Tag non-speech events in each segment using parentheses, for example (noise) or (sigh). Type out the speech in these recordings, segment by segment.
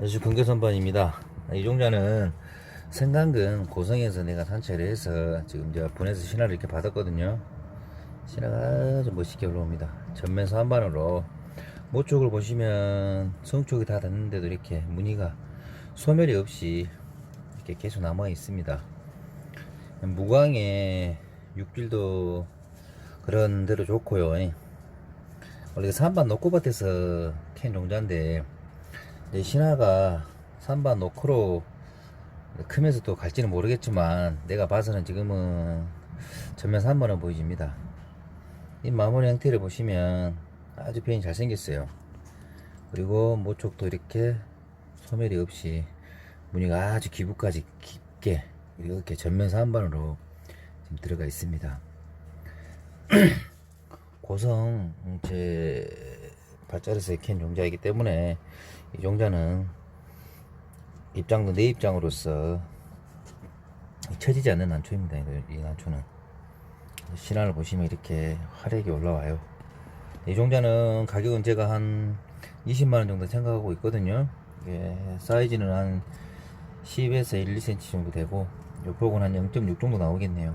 아주 근교선반입니다. 이 종자는 생강근 고성에서 내가 산채를 해서 지금 이제 분해서 신화를 이렇게 받았거든요. 신화가 아주 멋있게 올라옵니다. 전면서 한반으로 모쪽을 보시면 성쪽이 다 닿는데도 이렇게 무늬가 소멸이 없이 이렇게 계속 남아 있습니다. 무광의 육질도 그런 대로 좋고요. 원래 그 산반 녹고밭에서 캔 종자인데 이 신화가 산반 노크로 크면서 또 갈지는 모르겠지만 내가 봐서는 지금은 전면 3번은 보여집니다. 이 마무리 형태를 보시면 아주 표현이 잘생겼어요. 그리고 모쪽도 이렇게 소멸이 없이 무늬가 아주 기부까지 깊게 이렇게 전면 3번으로 지금 들어가 있습니다. (clears throat) 고성 제 발자리에서 캔 종자이기 때문에 이 종자는 입장도 내 입장으로서 처지지 않는 난초입니다. 이- 이 난초는 신화를 보시면 이렇게 화력이 올라와요. 이 종자는 가격은 제가 한 20만원 정도 생각하고 있거든요. 이게 사이즈는 한 10에서 1, 2cm 정도 되고 옆쪽은 한 0.6 정도 나오겠네요.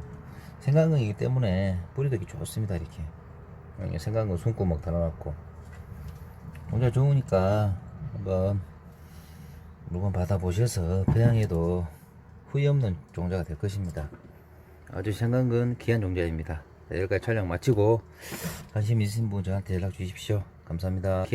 생강근이기 때문에 뿌리되기 좋습니다. 이렇게 여기 생강근 손구멍 달아놨고 종자 좋으니까 한번 물건 받아보셔서 배양해도 후회 없는 종자가 될 것입니다. 아주 생강근 귀한 종자입니다. 네, 여기까지 촬영 마치고 관심 있으신 분 저한테 연락 주십시오. 감사합니다.